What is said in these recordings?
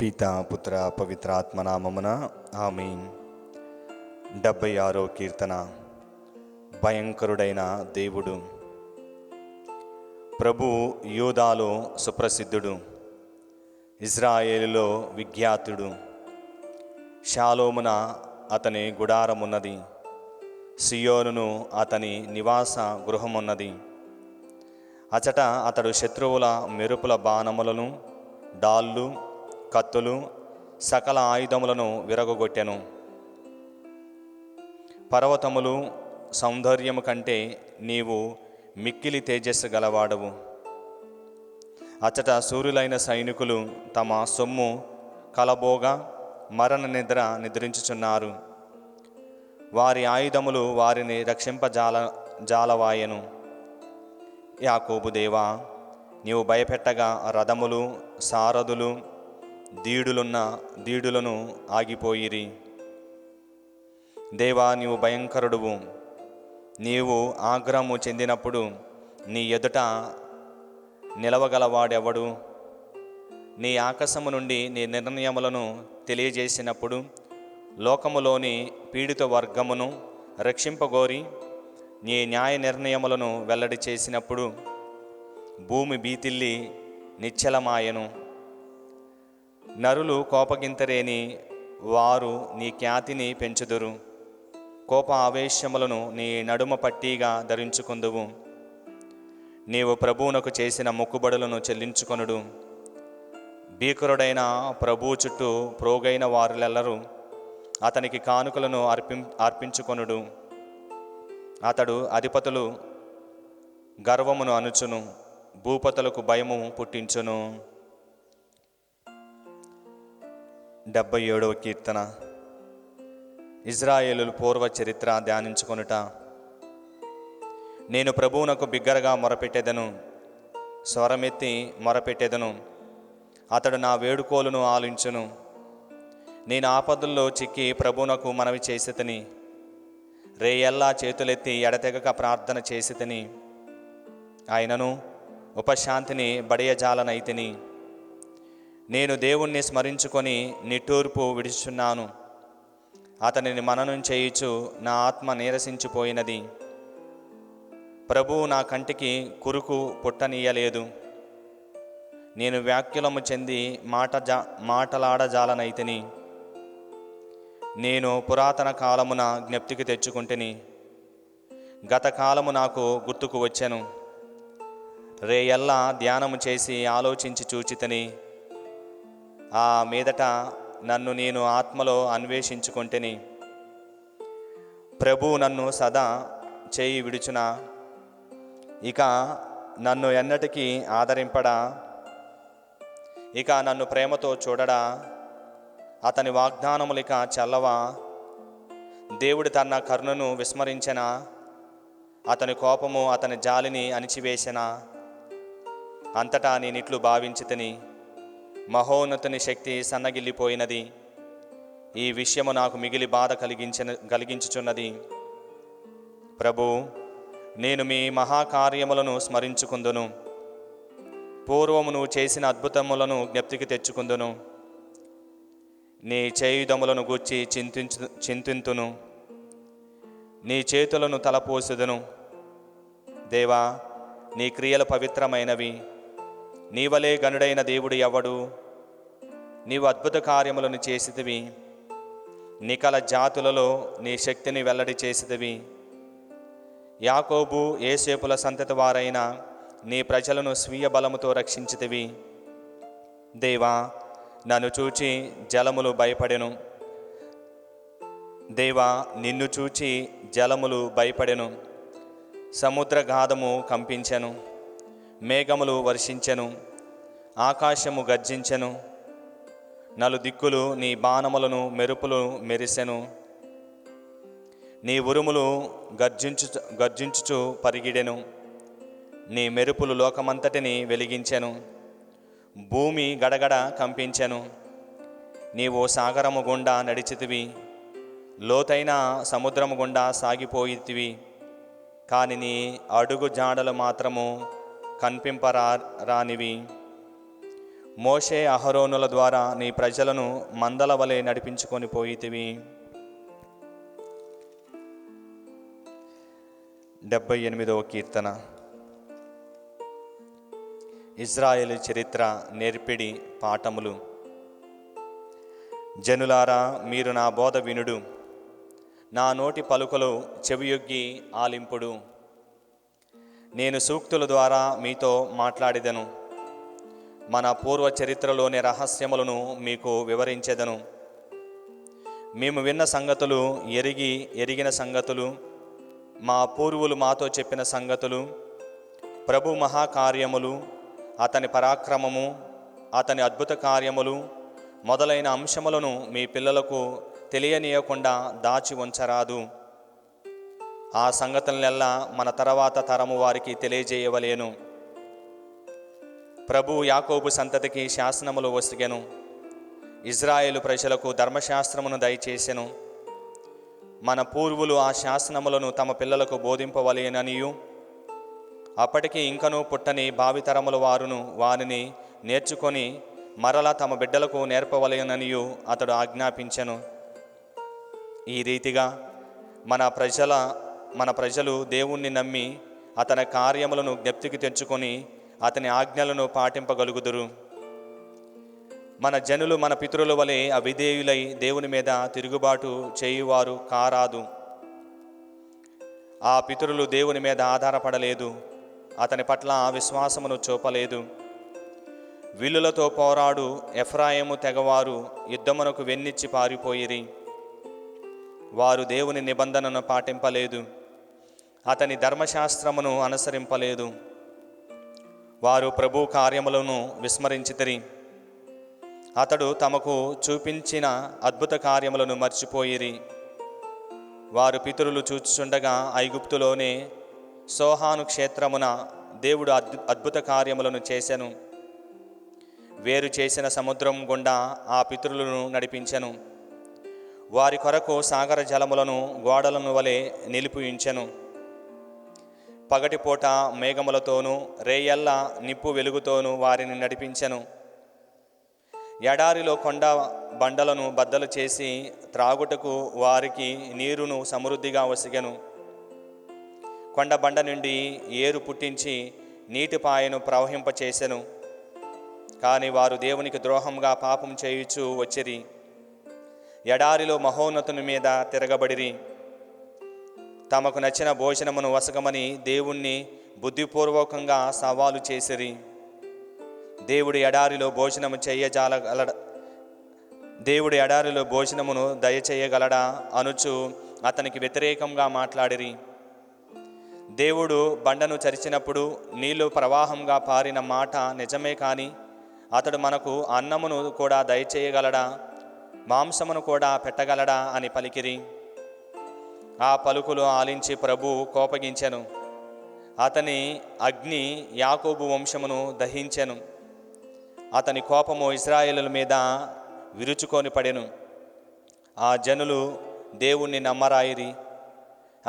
పిత పుత్ర పవిత్రాత్మనామమున ఆమె డెబ్బై ఆరో కీర్తన. భయంకరుడైన దేవుడు. ప్రభు యూదాలో సుప్రసిద్ధుడు. ఇజ్రాయేలులో విఖ్యాతుడు. షాలోమున అతని గుడారమున్నది. సియోనును అతని నివాస గృహమున్నది. అచట అతడు శత్రువుల మెరుపుల బాణములను డాళ్ళు కత్తులు సకల ఆయుధములను విరగొట్టెను పర్వతములు సౌందర్యము కంటే నీవు మిక్కిలి తేజస్సు గలవాడవు. అచట సూర్యులైన సైనికులు తమ సొమ్ము కలబోగా మరణ నిద్ర నిద్రించుచున్నారు. వారి ఆయుధములు వారిని రక్షింపజాల జాలవాయను. యాకోబు దేవా నీవు భయపెట్టగా రథములు సారథులు దీడులున్న దీడులను ఆగిపోయిరి. దేవా నీవు భయంకరుడువు. నీవు ఆగ్రహము చెందినప్పుడు నీ ఎదుట నిలవగలవాడెవడు? నీ ఆకాశము నుండి నీ నిర్ణయములను తెలియజేసినప్పుడు లోకములోని పీడిత వర్గమును రక్షింపగోరి నీ న్యాయ నిర్ణయములను వెల్లడి చేసినప్పుడు భూమి బీతిల్లి నిశ్చలమాయను. నరులు కోపగింతరేని వారు నీ ఖ్యాతిని పెంచుదురు. కోప ఆవేశములను నీ నడుమ పట్టీగా ధరించుకుందువు. నీవు ప్రభువునకు చేసిన మొక్కుబడులను చెల్లించుకొనుడు. భీకరుడైన ప్రభువు చుట్టూ ప్రోగైన వారులెల్లరూ అతనికి కానుకలను అర్పి అర్పించుకొనుడు. అతడు అధిపతులు గర్వమును అనుచును భూపతులకు భయము పుట్టించును. డెబ్బై ఏడవ కీర్తన. ఇజ్రాయేలు పూర్వ చరిత్ర ధ్యానించుకొనుట. నేను ప్రభువునకు బిగ్గరగా మొరపెట్టెదను స్వరమెత్తి మొరపెట్టెదను. అతడు నా వేడుకోలును ఆలించును. నేను ఆపదల్లో చిక్కి ప్రభువునకు మనవి చేసేతని. రేయల్లా చేతులెత్తి ఎడతెగక ప్రార్థన చేసేతని. ఆయనను ఉపశాంతిని బడియజాలనైతిని. నేను దేవుణ్ణి స్మరించుకొని నిట్టూర్పు విడుచున్నాను అతనిని మననం చేయుచు నా ఆత్మ నీరసించిపోయినది. ప్రభువు నా కంటికి కురుకు పుట్టనీయలేదు. నేను వ్యాఖ్యలము చెంది మాట జా మాటలాడజాలనైతిని. నేను పురాతన కాలమున జ్ఞప్తికి తెచ్చుకుంటుని. గత కాలము నాకు గుర్తుకు వచ్చాను. రేయల్లా ధ్యానము చేసి ఆలోచించి చూచితని. ఆ మీదట నన్ను నేను ఆత్మలో అన్వేషించుకుంటేని. ప్రభు నన్ను సదా చేయి విడుచున. ఇక నన్ను ఎన్నటికీ ఆదరింపడా. ఇక నన్ను ప్రేమతో చూడడా. అతని వాగ్దానములిక చల్లవా. దేవుడు తన కరుణను విస్మరించెనా. అతని కోపము అతని జాలిని అణిచివేసెనా అంతటా నేనిట్లు భావించితిని. మహోన్నతుని శక్తి సన్నగిల్లిపోయినది. ఈ విషయము నాకు మిగిలి బాధ కలిగించిన కలిగించుచున్నది. ప్రభు నేను మీ మహాకార్యములను స్మరించుకుందును. పూర్వము నువ్వు చేసిన అద్భుతములను జ్ఞప్తికి తెచ్చుకుందును. నీ చేయుదములను గూర్చి చింతించు చింతింతును. నీ చేతులను తలపోసుదును. దేవా నీ క్రియలు పవిత్రమైనవి. నీవలే గనుడైన దేవుడు ఎవడు? నీవు అద్భుత కార్యములను చేసితివి. నికల జాతులలో నీ శక్తిని వెల్లడి చేసిదివి యాకోబు ఏసేపుల సంతతి వారైన నీ ప్రజలను స్వీయ బలముతో రక్షించితివి. దేవా నన్ను చూచి జలములు భయపడెను. దేవా నిన్ను చూచి జలములు భయపడెను. సముద్ర గాధము కంపించెను. మేఘములు వర్షించెను ఆకాశము గర్జించెను నలు దిక్కులు నీ బాణములను మెరుపులు మెరిసెను. నీ ఉరుములు గర్జించు గర్జించుచు పరిగిడెను. నీ మెరుపులు లోకమంతటిని వెలిగించెను. భూమి గడగడ కంపించెను. నీవు సాగరము గుండా నడిచితివి. లోతైన సముద్రము గుండా సాగిపోయితివి. కానీ నీ అడుగు జాడలు మాత్రము కనిపింపరా రానివి మోషే అహరోనుల ద్వారా నీ ప్రజలను మందల వలె నడిపించుకొని పోయితివి. డెబ్బై ఎనిమిదవ కీర్తన. ఇజ్రాయేల్ చరిత్ర నేర్పిడి పాఠములు. జనులారా మీరు నా బోధ వినుడు. నా నోటి పలుకలు చెవియొగ్గి ఆలింపుడు. నేను సూక్తుల ద్వారా మీతో మాట్లాడేదను. మన పూర్వ చరిత్రలోని రహస్యములను మీకు వివరించెదను. మేము విన్న సంగతులు ఎరిగి ఎరిగిన సంగతులు మా పూర్వులు మాతో చెప్పిన సంగతులు ప్రభు మహాకార్యములు అతని పరాక్రమము అతని అద్భుత కార్యములు మొదలైన అంశములను మీ పిల్లలకు తెలియనీయకుండా దాచి ఉంచరాదు. ఆ సంగతులనెల్లా మన తర్వాత తరము వారికి తెలియజేయవలేను. ప్రభు యాకోబు సంతతికి శాసనములు వసిగెను. ఇజ్రాయేలు ప్రజలకు ధర్మశాస్త్రమును దయచేసెను. మన పూర్వులు ఆ శాసనములను తమ పిల్లలకు బోధింపవలేననియు. అప్పటికి ఇంకనూ పుట్టని భావితరముల వారును వారిని నేర్చుకొని మరలా తమ బిడ్డలకు నేర్పవలయననియు అతడు ఆజ్ఞాపించెను. ఈ రీతిగా మన ప్రజల మన ప్రజలు దేవుణ్ణి నమ్మి అతని కార్యములను జ్ఞప్తికి తెచ్చుకొని అతని ఆజ్ఞలను పాటింపగలుగుదురు. మన జనులు మన పితరుల వలె అవిధేయులై దేవుని మీద తిరుగుబాటు చేయువారు కారాదు. ఆ పితరులు దేవుని మీద ఆధారపడలేదు అతని పట్ల విశ్వాసమును చూపలేదు. విల్లులతో పోరాడు ఎఫ్రాయము తెగవారు యుద్ధమునకు వెన్నిచ్చి పారిపోయిరి. వారు దేవుని నిబంధనను పాటింపలేదు. అతని ధర్మశాస్త్రమును అనుసరింపలేదు. వారు ప్రభు కార్యములను విస్మరించితిరి. అతడు తమకు చూపించిన అద్భుత కార్యములను మర్చిపోయిరి. వారు పితరులు చూచుచుండగా ఐగుప్తులోనే సోహాను క్షేత్రమున దేవుడు అద్భుత కార్యములను చేసెను. వేరు చేసిన సముద్రం గుండా ఆ పితరులను నడిపించెను. వారి కొరకు సాగర జలములను గోడలను వలె నిలిపియించెను. పగటిపూట మేఘములతోనూ రేయల్ల నిప్పు వెలుగుతోనూ వారిని నడిపించెను. ఎడారిలో కొండ బండలను బద్దలు చేసి త్రాగుటకు వారికి నీరును సమృద్ధిగా వసిగెను. కొండ బండ నుండి ఏరు పుట్టించి నీటిపాయను ప్రవహింపచేసెను. కానీ వారు దేవునికి ద్రోహంగా పాపం చేయుచు వచ్చిరి. ఎడారిలో మహోన్నతుని మీద తిరగబడిరి. తమకు నచ్చిన భోజనమును వసగమని దేవుణ్ణి బుద్ధిపూర్వకంగా సవాలు చేసిరి. దేవుడి ఎడారిలో భోజనము చేయజాలగలడ దేవుడి ఎడారిలో భోజనమును దయచేయగలడా అనుచు అతనికి వ్యతిరేకంగా మాట్లాడిరి. దేవుడు బండను చరిచినప్పుడు నీళ్ళు ప్రవాహంగా పారిన మాట నిజమే కానీ అతడు మనకు అన్నమును కూడా దయచేయగలడా మాంసమును కూడా పెట్టగలడా అని పలికిరి. ఆ పలుకులు ఆలించి ప్రభు కోపగించెను. అతని అగ్ని యాకోబు వంశమును దహించెను. అతని కోపము ఇస్రాయేలుల మీద విరుచుకొని పడెను. ఆ జనులు దేవుణ్ణి నమ్మరాయిరి.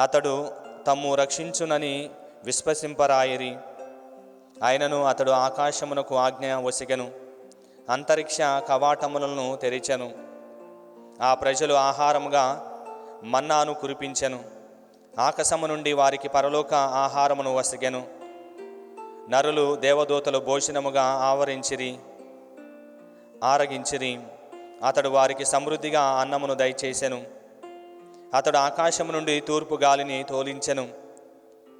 అతడు తమ్ము రక్షించునని విశ్వసింపరాయిరి. ఆయనను అతడు ఆకాశమునకు ఆజ్ఞ వసిగెను అంతరిక్ష కవాటములను తెరిచెను. ఆ ప్రజలు ఆహారముగా మన్నాను కురిపించెను. ఆకాశము నుండి వారికి పరలోక ఆహారమును వసిగెను. నరులు దేవదూతలు భోజనముగా ఆవరించిరి ఆరగించిరి. అతడు వారికి సమృద్ధిగా అన్నమును దయచేసెను. అతడు ఆకాశము నుండి తూర్పు గాలిని తోలించెను.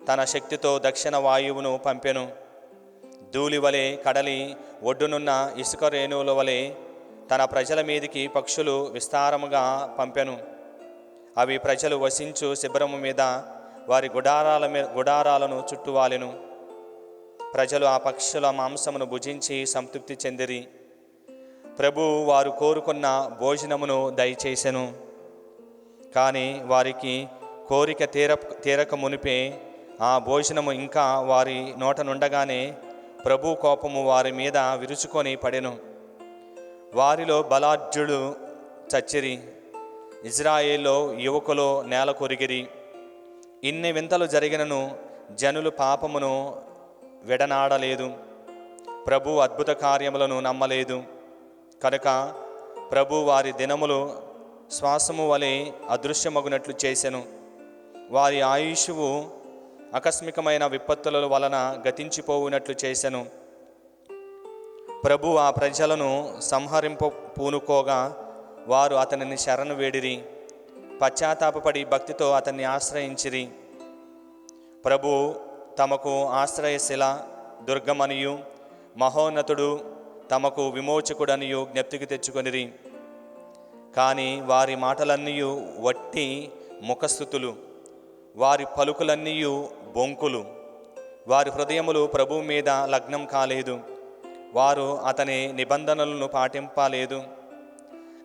తన శక్తితో దక్షిణ వాయువును పంపెను. ధూళి వలె కడలి ఒడ్డునున్న ఇసుక రేణువుల వలె తన ప్రజల మీదికి పక్షులు విస్తారముగా పంపెను. అవి ప్రజలు వసించు శిబిరము మీద వారి గుడారాల మీద గుడారాలను చుట్టువాలెను. ప్రజలు ఆ పక్షుల మాంసమును భుజించి సంతృప్తి చెందిరి. ప్రభు వారు కోరుకున్న భోజనమును దయచేసెను. కానీ వారికి కోరిక తీర తీరక మునిపే ఆ భోజనము ఇంకా వారి నోట నుండగానే ప్రభు కోపము వారి మీద విరుచుకొని పడెను. వారిలో బలాఢ్యుడు చచ్చిరి. ఇజ్రాయేల్లో యువకులు నేల కొరిగిరి ఇన్ని వింతలు జరిగినను జనులు పాపమును విడనాడలేదు. ప్రభు అద్భుత కార్యములను నమ్మలేదు. కనుక ప్రభు వారి దినములు శ్వాసము వలె అదృశ్యమగునట్లు చేశాను వారి ఆయుషువు ఆకస్మికమైన విపత్తుల వలన గతించిపోవునట్లు చేశాను ప్రభు ఆ ప్రజలను సంహరింప పూనుకోగా వారు అతనిని శరణు వేడిరి. పశ్చాత్తాపపడి భక్తితో అతన్ని ఆశ్రయించిరి. ప్రభు తమకు ఆశ్రయశిల దుర్గమనియు మహోన్నతుడు తమకు విమోచకుడనియు జ్ఞప్తికి తెచ్చుకొనిరి. కానీ వారి మాటలన్నీ వట్టి ముఖస్థుతులు వారి పలుకులన్నీ బొంకులు. వారి హృదయములు ప్రభు మీద లగ్నం కాలేదు. వారు అతని నిబంధనలను పాటింపలేదు.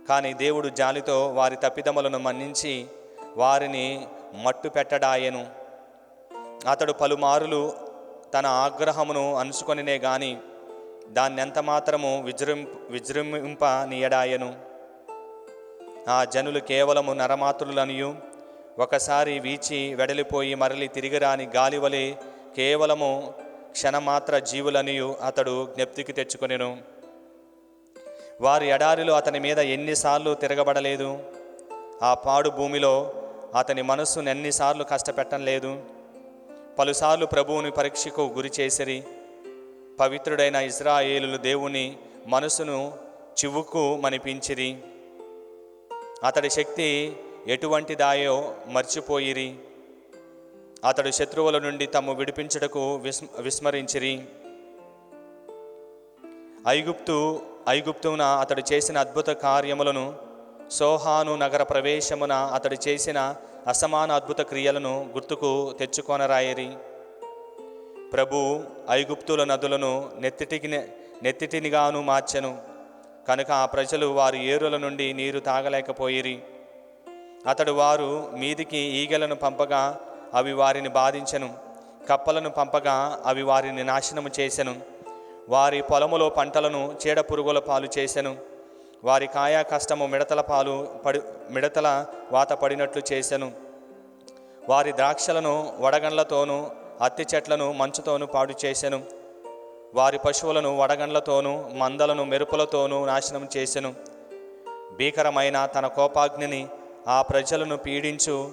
కానీ దేవుడు జాలితో వారి తప్పిదములను మన్నించి వారిని మట్టు పెట్టడాయను. అతడు పలుమారులు తన ఆగ్రహమును అనుసుకొనినే గాని దాన్నెంత మాత్రము విజృం విజృంభింప నీయడాయను ఆ జనులు కేవలము నరమాతృలనియు ఒకసారి వీచి వెడలిపోయి మరలి తిరిగిరాని గాలివలే కేవలము క్షణమాత్ర జీవులనియు అతడు జ్ఞప్తికి తెచ్చుకొనెను. వారి ఎడారిలో అతని మీద ఎన్నిసార్లు తిరగబడలేదు. ఆ పాడు భూమిలో అతని మనస్సును ఎన్నిసార్లు కష్టపెట్టలేదు పలుసార్లు ప్రభువుని పరీక్షకు గురి చేసిరి. పవిత్రుడైన ఇజ్రాయేలు దేవుని మనసును చివుకు మనిపించిరి. అతడి శక్తి ఎటువంటిదాయో మర్చిపోయిరి. అతడు శత్రువుల నుండి తమ్ము విడిపించుటకు విస్మ విస్మరించిరి. ఐగుప్తు ఐగుప్తున అతడు చేసిన అద్భుత కార్యములను సోహాను నగర ప్రవేశమున అతడు చేసిన అసమాన అద్భుత క్రియలను గుర్తుకు తెచ్చుకొనరాయరి. ప్రభు ఐగుప్తుల నదులను నెత్తిటికి నెత్తిటినిగాను మార్చెను. కనుక ఆ ప్రజలు వారి ఏరుల నుండి నీరు తాగలేకపోయిరి. అతడు వారు మీదికి ఈగలను పంపగా అవి వారిని బాధించెను. కప్పలను పంపగా అవి వారిని నాశనము చేసెను. వారి పొలములో పంటలను చీడ పురుగుల పాలు చేసెను. వారి కాయా కష్టము మిడతల పాలు పడి మిడతల వాత పడినట్లు చేశాను వారి ద్రాక్షలను వడగండ్లతోనూ అత్తి చెట్లను మంచుతోనూ పాడు చేశాను వారి పశువులను వడగండ్లతోనూ మందలను మెరుపులతోనూ నాశనం చేసెను. భీకరమైన తన కోపాగ్నిని ఆ ప్రజలను పీడించు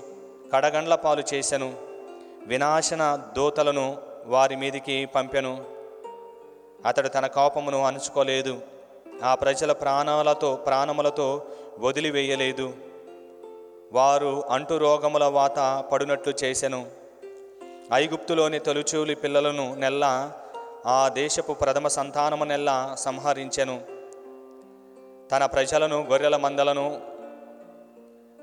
కడగండ్ల పాలు చేసెను. వినాశన దూతలను వారి మీదికి పంపెను. అతడు తన కోపమును అణుచుకోలేదు. ఆ ప్రజల ప్రాణాలతో ప్రాణములతో వదిలివేయలేదు. వారు అంటు రోగముల వాత పడునట్లు చేసెను. ఐగుప్తులోని తొలుచూలి పిల్లలను నెల్ల ఆ దేశపు ప్రథమ సంతానము నెల్ల సంహరించెను. తన ప్రజలను గొర్రెల మందలను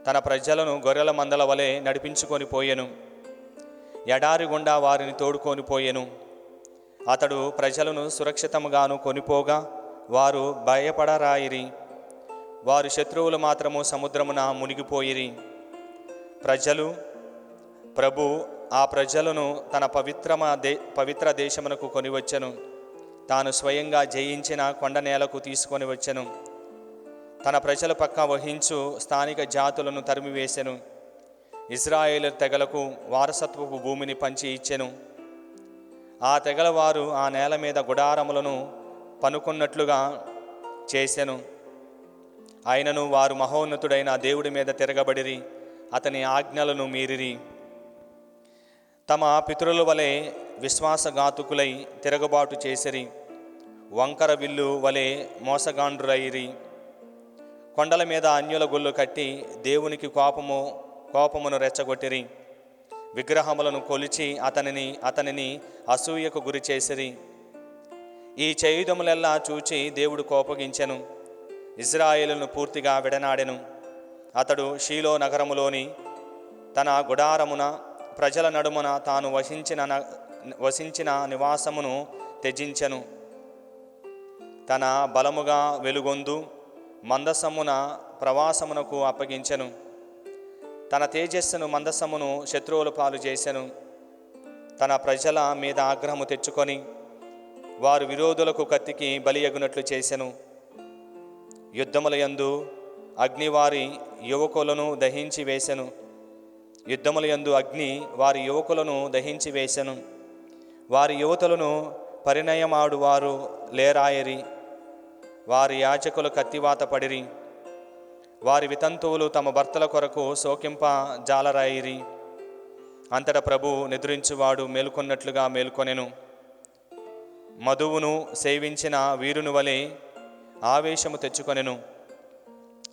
తన ప్రజలను గొర్రెల మందల వలె నడిపించుకొని పోయెను. ఎడారి గుండా వారిని తోడుకొని పోయెను. అతడు ప్రజలను సురక్షితముగాను కొనిపోగా వారు భయపడరాయిరి. వారు శత్రువులు మాత్రము సముద్రమున మునిగిపోయిరి. ప్రజలు ప్రభు ఆ ప్రజలను తన పవిత్రమ దే పవిత్ర దేశమునకు కొనివచ్చెను. తాను స్వయంగా జయించిన కొండ నేలకు తీసుకొని వచ్చెను. తన ప్రజల పక్క వహించు స్థానిక జాతులను తరిమివేసెను. ఇజ్రాయేల్ తెగలకు వారసత్వపు భూమిని పంచి ఇచ్చెను. ఆ తెగల వారు ఆ నేల మీద గుడారములను పనుకున్నట్లుగా చేసెను. ఆయనను వారు మహోన్నతుడైన దేవుడి మీద తిరగబడిరి అతని ఆజ్ఞలను మీరిరి. తమ పితరుల వలె విశ్వాసఘాతుకులై తిరగబాటు చేసిరి. వంకర విల్లు వలె మోసగాండ్రులైరి. కొండల మీద అన్యుల గొల్లు కట్టి దేవునికి కోపము కోపమును రెచ్చగొట్టిరి. విగ్రహములను కొలిచి అతనిని అతనిని అసూయకు గురి చేసిరి. ఈ చేయుదములెల్లా చూచి దేవుడు కోపగించెను. ఇజ్రాయేలును పూర్తిగా విడనాడెను. అతడు షీలో నగరములోని తన గుడారమున ప్రజల నడుమున తాను వసించిన న- వసించిన నివాసమును త్యజించెను. తన బలముగా వెలుగొందు మందసమున ప్రవాసమునకు అప్పగించెను. తన తేజస్సును మందసమును శత్రువుల పాలు చేశాను తన ప్రజల మీద ఆగ్రహము తెచ్చుకొని వారు విరోధులకు కత్తికి బలియగునట్లు చేసెను. యుద్ధములయందు అగ్ని వారి యువకులను దహించి వేసెను. యుద్ధములయందు అగ్ని వారి యువకులను దహించి వేసెను. వారి యువతులను పరిణయమాడు వారు లేరాయరి. వారి యాచకులు కత్తివాత పడిరి. వారి వితంతువులు తమ భర్తల కొరకు శోకింప జాలరాయిరి. అంతట ప్రభు నిద్రించువాడు మేల్కొన్నట్లుగా మేల్కొనెను. మధువును సేవించిన వీరుని వలె ఆవేశము తెచ్చుకొనెను.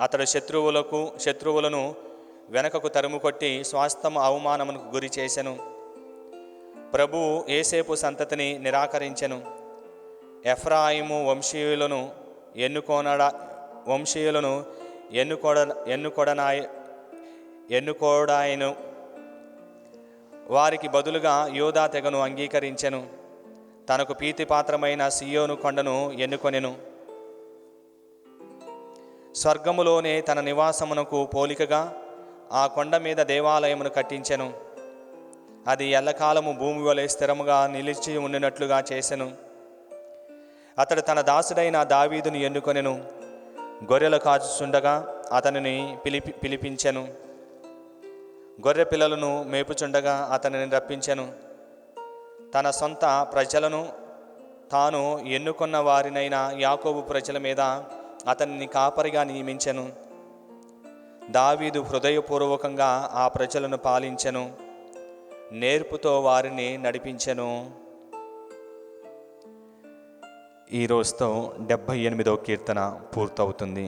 అతడు శత్రువులకు శత్రువులను వెనకకు తరుముకొట్టి స్వాస్థము అవమానమునకు గురి చేసెను. ప్రభువు ఏసేపు సంతతిని నిరాకరించెను. ఎఫ్రాయిము వంశీయులను ఎన్నుకోనడ వంశీయులను ఎన్నుకోడ ఎన్నుకొడనాయ ఎన్నుకోడాయను. వారికి బదులుగా యోధా తెగను అంగీకరించెను. తనకు ప్రీతిపాత్రమైన సియోను కొండను ఎన్నుకొనెను. స్వర్గములోనే తన నివాసమునకు పోలికగా ఆ కొండ మీద దేవాలయమును కట్టించెను. అది ఎల్లకాలము భూమి వలె స్థిరముగా నిలిచి ఉండినట్లుగా చేసెను. అతడు తన దాసుడైన దావీదును ఎన్నుకొనెను. గొర్రెలు కాచుచుండగా అతనిని పిలిపి పిలిపించెను. గొర్రె పిల్లలను మేపుచుండగా అతనిని రప్పించెను. తన సొంత ప్రజలను తాను ఎన్నుకున్న వారినైన యాకోబు ప్రజల మీద అతనిని కాపరిగా నియమించెను. దావీదు హృదయపూర్వకంగా ఆ ప్రజలను పాలించెను. నేర్పుతో వారిని నడిపించెను. ఈ రోజుతో డెబ్భై ఎనిమిదో కీర్తన పూర్తవుతుంది.